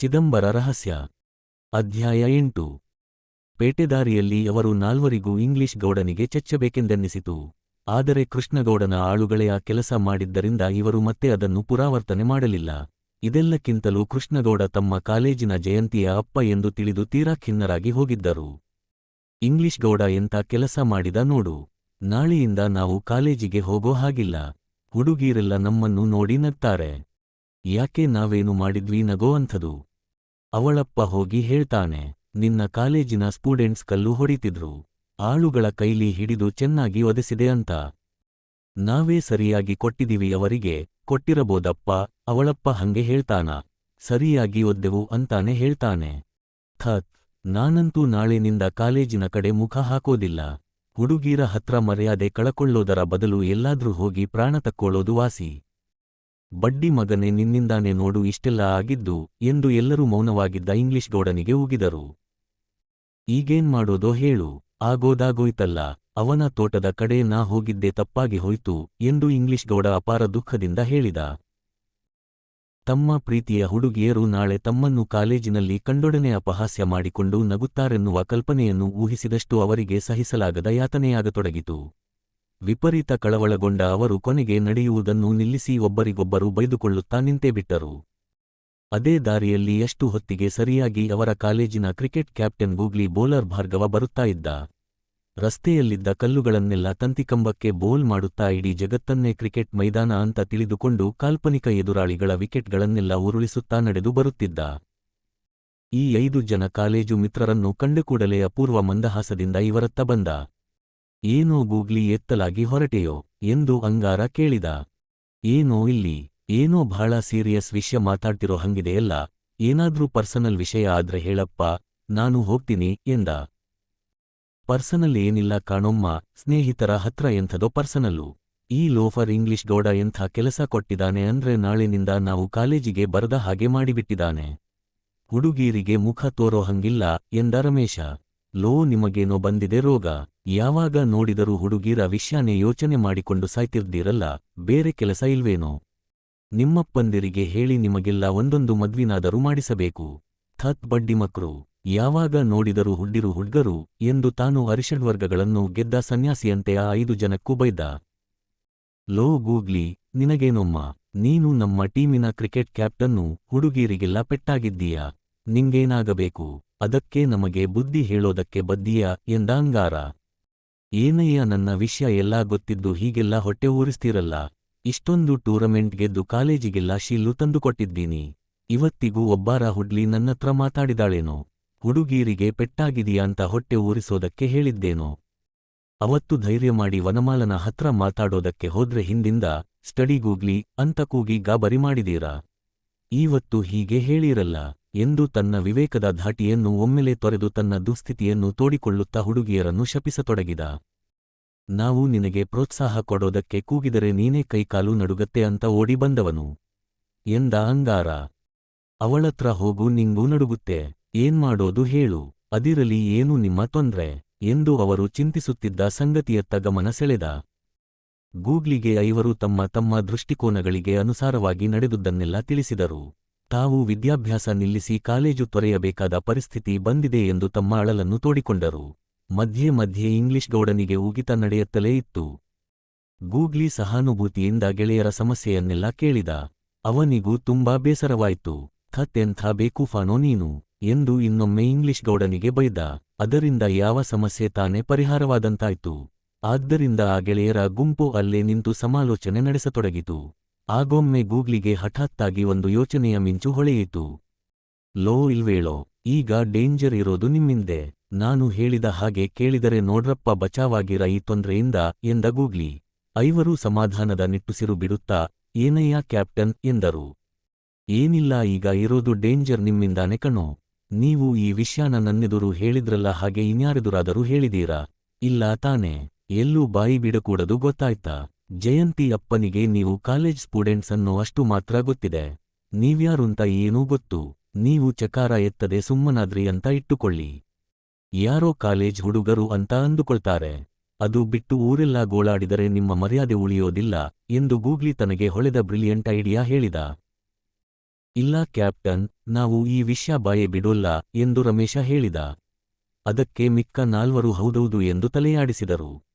ಚಿದಂಬರ ರಹಸ್ಯ. ಅಧ್ಯಾಯ ಎಂಟು. ಪೇಟೆದಾರಿಯಲ್ಲಿ ಅವರು ನಾಲ್ವರಿಗೂ ಇಂಗ್ಲಿಷ್ ಗೌಡನಿಗೆ ಚಚ್ಚಬೇಕೆಂದೆನ್ನಿಸಿತು ಆದರೆ ಕೃಷ್ಣಗೌಡನ ಆಳುಗಳೇ ಆ ಕೆಲಸ ಮಾಡಿದ್ದರಿಂದ ಇವರು ಮತ್ತೆ ಅದನ್ನು ಪುರಾವರ್ತನೆ ಮಾಡಲಿಲ್ಲ. ಇದೆಲ್ಲಕ್ಕಿಂತಲೂ ಕೃಷ್ಣಗೌಡ ತಮ್ಮ ಕಾಲೇಜಿನ ಜಯಂತಿಯ ಅಪ್ಪ ಎಂದು ತಿಳಿದು ತೀರಾ ಖಿನ್ನರಾಗಿ ಹೋಗಿದ್ದರು. ಇಂಗ್ಲಿಷ್ ಗೌಡ ಎಂಥ ಕೆಲಸ ಮಾಡಿದ ನೋಡು. ನಾಳೆಯಿಂದ ನಾವು ಕಾಲೇಜಿಗೆ ಹೋಗೋ ಹಾಗಿಲ್ಲ. ಹುಡುಗೀರೆಲ್ಲ ನಮ್ಮನ್ನು ನೋಡಿ ನಗ್ತಾರೆ. ಯಾಕೆ ನಾವೇನು ಮಾಡಿದ್ವಿ ನಗೋ ಅಂಥದು. ಅವಳಪ್ಪ ಹೋಗಿ ಹೇಳ್ತಾನೆ, ನಿನ್ನ ಕಾಲೇಜಿನ ಸ್ಟೂಡೆಂಟ್ಸ್ ಕಲ್ಲು ಹೊಡಿತಿದ್ರು, ಆಳುಗಳ ಕೈಲಿ ಹಿಡಿದು ಚೆನ್ನಾಗಿ ಒದೆಸಿದೆ ಅಂತ. ನಾವೇ ಸರಿಯಾಗಿ ಕೊಟ್ಟಿದಿವಿ ಅವರಿಗೆ, ಕೊಟ್ಟಿರಬೋದಪ್ಪ, ಅವಳಪ್ಪ ಹಂಗೆ ಹೇಳ್ತಾನ, ಸರಿಯಾಗಿ ಒದ್ದೆವು ಅಂತಾನೆ ಹೇಳ್ತಾನೆ. ಥತ್, ನಾನಂತೂ ನಾಳೆನಿಂದ ಕಾಲೇಜಿನ ಕಡೆ ಮುಖ ಹಾಕೋದಿಲ್ಲ, ಹುಡುಗೀರ ಹತ್ರ ಮರ್ಯಾದೆ ಕಳಕೊಳ್ಳೋದರ ಬದಲು ಎಲ್ಲಾದ್ರೂ ಹೋಗಿ ಪ್ರಾಣ ತಕ್ಕೊಳ್ಳೋದು ವಾಸಿ. ಬಡ್ಡಿ ಮಗನೆ ನಿನ್ನಿಂದಾನೆ ನೋಡು ಇಷ್ಟೆಲ್ಲ ಆಗಿದ್ದು ಎಂದು ಎಲ್ಲರೂ ಮೌನವಾಗಿದ್ದ ಇಂಗ್ಲಿಷ್ ಗೌಡನಿಗೆ ಉಗಿದರು. ಈಗೇನ್ ಮಾಡೋದೋ ಹೇಳು, ಆಗೋದಾಗೋಯ್ತಲ್ಲ, ಅವನ ತೋಟದ ಕಡೆ ನಾ ಹೋಗಿದ್ದೆ ತಪ್ಪಾಗಿ ಹೋಯ್ತು ಎಂದು ಇಂಗ್ಲಿಷ್ ಗೌಡ ಅಪಾರ ದುಃಖದಿಂದ ಹೇಳಿದ. ತಮ್ಮ ಪ್ರೀತಿಯ ಹುಡುಗಿಯರು ನಾಳೆ ತಮ್ಮನ್ನು ಕಾಲೇಜಿನಲ್ಲಿ ಕಂಡೊಡನೆ ಅಪಹಾಸ್ಯ ಮಾಡಿಕೊಂಡು ನಗುತ್ತಾರೆನ್ನುವ ಕಲ್ಪನೆಯನ್ನು ಊಹಿಸಿದಷ್ಟು ಅವರಿಗೆ ಸಹಿಸಲಾಗದ ಯಾತನೆಯಾಗತೊಡಗಿತು. ವಿಪರೀತ ಕಳವಳಗೊಂಡ ಅವರು ಕೊನೆಗೆ ನಡೆಯುವುದನ್ನು ನಿಲ್ಲಿಸಿ ಒಬ್ಬರಿಗೊಬ್ಬರು ಬೈದುಕೊಳ್ಳುತ್ತಾ ನಿಂತೇ ಬಿಟ್ಟರು ಅದೇ ದಾರಿಯಲ್ಲಿ ಎಷ್ಟು ಹೊತ್ತಿಗೆ ಸರಿಯಾಗಿ ಅವರ ಕಾಲೇಜಿನ cricket captain googly bowler Bhargava ಬರುತ್ತಾ ಇದ್ದ. ರಸ್ತೆಯಲ್ಲಿದ್ದ ಕಲ್ಲುಗಳನ್ನೆಲ್ಲ ತಂತಿಕಂಬಕ್ಕೆ ಬೋಲ್ ಮಾಡುತ್ತಾ ಇಡೀ ಜಗತ್ತನ್ನೇ ಕ್ರಿಕೆಟ್ ಮೈದಾನ ಅಂತ ತಿಳಿದುಕೊಂಡು ಕಾಲ್ಪನಿಕ ಎದುರಾಳಿಗಳ ವಿಕೆಟ್ಗಳನ್ನೆಲ್ಲ ಉರುಳಿಸುತ್ತಾ ನಡೆದು ಬರುತ್ತಿದ್ದ. ಈ ಐದು ಜನ ಕಾಲೇಜು ಮಿತ್ರರನ್ನು ಕಂಡುಕೂಡಲೇ ಅಪೂರ್ವ ಮಂದಹಾಸದಿಂದ ಇವರತ್ತ ಬಂದ. ಏನೋ ಗೂಗ್ಲಿ ಎತ್ತಲಾಗಿ ಹೊರಟೆಯೋ ಎಂದು ಅಂಗಾರ ಕೇಳಿದ. ಏನೋ ಇಲ್ಲಿ, ಏನೋ ಬಹಳ ಸೀರಿಯಸ್ ವಿಷಯ ಮಾತಾಡ್ತಿರೋ ಹಂಗಿದೆಯಲ್ಲ ಏನಾದ್ರೂ ಪರ್ಸನಲ್ ವಿಷಯ ಆದ್ರೆ ಹೇಳಪ್ಪ, ನಾನು ಹೋಗ್ತೀನಿ ಎಂದ. ಪರ್ಸನಲ್ ಏನಿಲ್ಲ ಕಾಣೊಮ್ಮ, ಸ್ನೇಹಿತರ ಹತ್ರ ಎಂಥದೋ ಪರ್ಸನಲ್ಲು. ಈ ಲೋಫರ್ ಇಂಗ್ಲಿಷ್ ಗೌಡ ಎಂಥ ಕೆಲಸ ಕೊಟ್ಟಿದ್ದಾನೆ ಅಂದ್ರೆ ನಾಳಿನಿಂದ ನಾವು ಕಾಲೇಜಿಗೆ ಬರದ ಹಾಗೆ ಮಾಡಿಬಿಟ್ಟಿದ್ದಾನೆ. ಹುಡುಗೀರಿಗೆ ಮುಖ ತೋರೋ ಹಂಗಿಲ್ಲ ಎಂದ ರಮೇಶ. ಲೋ, ನಿಮಗೇನೋ ಬಂದಿದೆ ರೋಗ. ಯಾವಾಗ ನೋಡಿದರೂ ಹುಡುಗೀರ ವಿಷ್ಯಾನೇ ಯೋಚನೆ ಮಾಡಿಕೊಂಡು ಸಾಯ್ತಿರ್ದೀರಲ್ಲ, ಬೇರೆ ಕೆಲಸ ಇಲ್ವೇನೋ? ನಿಮ್ಮಪ್ಪಂದಿರಿಗೆ ಹೇಳಿ ನಿಮಗೆಲ್ಲ ಒಂದೊಂದು ಮದ್ವಿನಾದರೂ ಮಾಡಿಸಬೇಕು. ಥತ್ ಬಡ್ಡಿ ಮಕ್ರು. ಯಾವಾಗ ನೋಡಿದರೂ ಹುಡ್ಡಿರು ಹುಡ್ಗರು ಎಂದು ತಾನು ಅರಿಷಡ್ವರ್ಗಗಳನ್ನು ಗೆದ್ದ ಸನ್ಯಾಸಿಯಂತೆ ಆ ಐದು ಜನಕ್ಕೂ ಬೈದ. ಲೋ, ಗೂಗ್ಲಿ, ನಿನಗೇನೊಮ್ಮ? ನೀನು ನಮ್ಮ ಟೀಮಿನ ಕ್ರಿಕೆಟ್ ಕ್ಯಾಪ್ಟನ್ನು ಹುಡುಗೀರಿಗೆಲ್ಲ ಪೆಟ್ಟಾಗಿದ್ದೀಯಾ? ನಿಂಗೇನಾಗಬೇಕು? ಅದಕ್ಕೆ ನಮಗೆ ಬುದ್ಧಿ ಹೇಳೋದಕ್ಕೆ ಬದ್ದೀಯ ಎಂದಾಂಗಾರ. ಏನಯ್ಯ ನನ್ನ ವಿಷಯ ಎಲ್ಲ ಗೊತ್ತಿದ್ದು ಹೀಗೆಲ್ಲ ಹೊಟ್ಟೆ ಊರಿಸ್ತಿರಲ್ಲ. ಇಷ್ಟೊಂದು ಟೂರ್ನಮೆಂಟ್ ಗೆದ್ದು ಕಾಲೇಜಿಗೆಲ್ಲ ಶೀಲು ತಂದುಕೊಟ್ಟಿದ್ದೀನಿ. ಇವತ್ತಿಗೂ ಒಬ್ಬಾರ ಹುಡ್ಲಿ ನನ್ನತ್ರ ಮಾತಾಡಿದಾಳೇನೋ. ಹುಡುಗೀರಿಗೆ ಪೆಟ್ಟಾಗಿದೀಯಾ ಅಂತ ಹೊಟ್ಟೆ ಊರಿಸೋದಕ್ಕೆ ಹೇಳಿದ್ದೇನೋ. ಅವತ್ತು ಧೈರ್ಯ ಮಾಡಿ ವನಮಾಲನ ಹತ್ರ ಮಾತಾಡೋದಕ್ಕೆ ಹೋದ್ರೆ ಹಿಂದಿಂದ ಸ್ಟಡಿಗೂಗ್ಲಿ ಅಂತ ಕೂಗಿ ಗಾಬರಿ ಮಾಡಿದೀರಾ? ಈವತ್ತು ಹೀಗೆ ಹೇಳಿರಲ್ಲ. ಎಂದು ತನ್ನ ವಿವೇಕದ ಧಾಟಿಯನ್ನು ಒಮ್ಮೆಲೆ ತೊರೆದು ತನ್ನ ದುಸ್ಥಿತಿಯನ್ನು ತೋಡಿಕೊಳ್ಳುತ್ತಾ ಹುಡುಗಿಯರನ್ನು ಶಪಿಸತೊಡಗಿದ. ನಾವು ನಿನಗೆ ಪ್ರೋತ್ಸಾಹ ಕೊಡೋದಕ್ಕೆ ಕೂಗಿದರೆ ನೀನೇ ಕೈಕಾಲು ನಡುಗತ್ತೆ ಅಂತ ಓಡಿ ಬಂದವನು. ಎಂದ ಅಂಗಾರ. ಅವಳತ್ರ ಹೋಗು ನಿಂಗೂ ನಡುಗುತ್ತೆ. ಏನ್ ಮಾಡೋದು ಹೇಳು. ಅದಿರಲಿ ಏನು ನಿಮ್ಮ ತೊಂದ್ರೆ? ಎಂದು ಅವರು ಚಿಂತಿಸುತ್ತಿದ್ದ ಸಂಗತಿಯತ್ತ ಗಮನ ಸೆಳೆದ. ಗೂಗ್ಲಿಗೆ ಐವರು ತಮ್ಮ ತಮ್ಮ ದೃಷ್ಟಿಕೋನಗಳಿಗೆ ಅನುಸಾರವಾಗಿ ನಡೆದುದನ್ನೆಲ್ಲ ತಿಳಿಸಿದರು. ತಾವು ವಿದ್ಯಾಭ್ಯಾಸ ನಿಲ್ಲಿಸಿ ಕಾಲೇಜು ತೊರೆಯಬೇಕಾದ ಪರಿಸ್ಥಿತಿ ಬಂದಿದೆ ಎಂದು ತಮ್ಮ ಅಳಲನ್ನು ತೋಡಿಕೊಂಡರು. ಮಧ್ಯೆ ಮಧ್ಯೆ ಇಂಗ್ಲಿಷ್ ಗೌಡನಿಗೆ ಉಗಿತ ನಡೆಯುತ್ತಲೇ ಇತ್ತು. ಗೂಗ್ಲಿ ಸಹಾನುಭೂತಿಯಿಂದ ಗೆಳೆಯರ ಸಮಸ್ಯೆಯನ್ನೆಲ್ಲ ಕೇಳಿದ. ಅವನಿಗೂ ತುಂಬಾ ಬೇಸರವಾಯಿತು. ಥತ್ತೆಂಥ ಬೇಕುಫಾನೋ ನೀನು ಎಂದು ಇನ್ನೊಮ್ಮೆ ಇಂಗ್ಲಿಷ್ ಗೌಡನಿಗೆ ಬೈದ. ಅದರಿಂದ ಯಾವ ಸಮಸ್ಯೆ ತಾನೇ ಪರಿಹಾರವಾದಂತಾಯ್ತು. ಆದ್ದರಿಂದ ಆ ಗೆಳೆಯರ ಗುಂಪು ಅಲ್ಲೇ ನಿಂತು ಸಮಾಲೋಚನೆ ನಡೆಸತೊಡಗಿತು. ಆಗೊಮ್ಮೆ ಗೂಗ್ಲಿಗೆ ಹಠಾತ್ತಾಗಿ ಒಂದು ಯೋಚನೆಯ ಮಿಂಚು ಹೊಳೆಯಿತು. ಲೋ ಇಲ್ವೇಳೋ, ಈಗ ಡೇಂಜರ್ ಇರೋದು ನಿಮ್ಮಿಂದೆ. ನಾನು ಹೇಳಿದ ಹಾಗೆ ಕೇಳಿದರೆ ನೋಡ್ರಪ್ಪ ಬಚಾವಾಗಿರ ಈ ತೊಂದ್ರೆಯಿಂದ ಎಂದ ಗೂಗ್ಲಿ. ಐವರೂ ಸಮಾಧಾನದ ನಿಟ್ಟುಸಿರು ಬಿಡುತ್ತಾ, ಏನಯ್ಯ ಕ್ಯಾಪ್ಟನ್, ಎಂದರು. ಏನಿಲ್ಲ, ಈಗ ಇರೋದು ಡೇಂಜರ್ ನಿಮ್ಮಿಂದಾನೆ ಕಣೋ. ನೀವು ಈ ವಿಷಯನ ನನ್ನೆದುರು ಹೇಳಿದ್ರಲ್ಲ ಹಾಗೆ ಇನ್ಯಾರೆದುರಾದರೂ ಹೇಳಿದೀರಾ? ಇಲ್ಲ ತಾನೆ. ಎಲ್ಲೂ ಬಾಯಿ ಬಿಡಕೂಡದು ಗೊತ್ತಾಯ್ತಾ? ಜಯಂತಿ ಅಪ್ಪನಿಗೆ ನೀವು ಕಾಲೇಜ್ ಸ್ಟೂಡೆಂಟ್ಸ್ ಅನ್ನೋ ಅಷ್ಟು ಮಾತ್ರ ಗೊತ್ತಿದೆ. ನೀವ್ಯಾರುಂತ ಏನೂ ಗೊತ್ತು. ನೀವು ಚಕಾರ ಎತ್ತದೆ ಸುಮ್ಮನಾದ್ರಿ ಅಂತ ಇಟ್ಟುಕೊಳ್ಳಿ. ಯಾರೋ ಕಾಲೇಜ್ ಹುಡುಗರು ಅಂತ ಅಂದುಕೊಳ್ತಾರೆ. ಅದು ಬಿಟ್ಟು ಊರೆಲ್ಲ ಗೋಳಾಡಿದರೆ ನಿಮ್ಮ ಮರ್ಯಾದೆ ಉಳಿಯೋದಿಲ್ಲ ಎಂದು ಗೂಗ್ಲಿ ತನಗೆ ಹೊಳೆದ ಬ್ರಿಲಿಯಂಟ್ ಐಡಿಯಾ ಹೇಳಿದ. ಇಲ್ಲ ಕ್ಯಾಪ್ಟನ್, ನಾವು ಈ ವಿಷಯ ಬಾಯೆ ಬಿಡೋಲ್ಲ ಎಂದು ರಮೇಶ ಹೇಳಿದ. ಅದಕ್ಕೆ ಮಿಕ್ಕ ನಾಲ್ವರು ಹೌದೌದು ಎಂದು ತಲೆಯಾಡಿಸಿದರು.